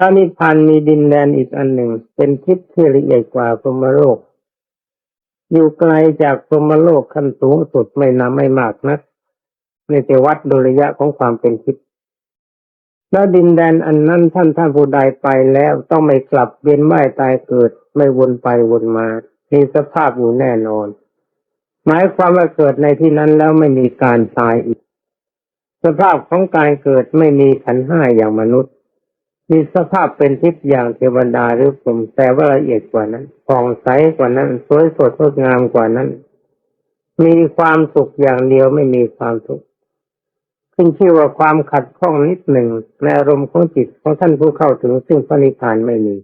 ระนิพพานมีดินแดนอีกอันหนึ่ง เป็นทิศที่ละเอียดกว่าพรหมโลก อยู่ไกลจากพรหมโลกขั้นสูงสุดไม่นำไม่มากนักในแต่วัดโดยระยะของความเป็นทิศแล้วดินแดนอันนั้นท่านท่านผู้ใดไปแล้วต้องไม่กลับเวียนว่ายตายเกิด ไม่วนไปวนมา มีสภาพอยู่แน่นอน หมายความว่าเกิดในที่นั้นแล้วไม่มีการตายอีก สภาพของการเกิดไม่มีขันห้าอย่างมนุษย์ มีสภาพเป็นทิพย์อย่างเทวดาหรือผมแต่ว่าละเอียดกว่านั้นผ่องใสกว่านั้น สวยสดงดงามกว่านั้น มีความสุขอย่างเดียวไม่มีความทุกข์ขึ้นชื่อว่าความขัดข้องนิดหนึ่งในอารมณ์ของจิตของท่านผู้เข้าถึงซึ่งพระนิพพานไม่มี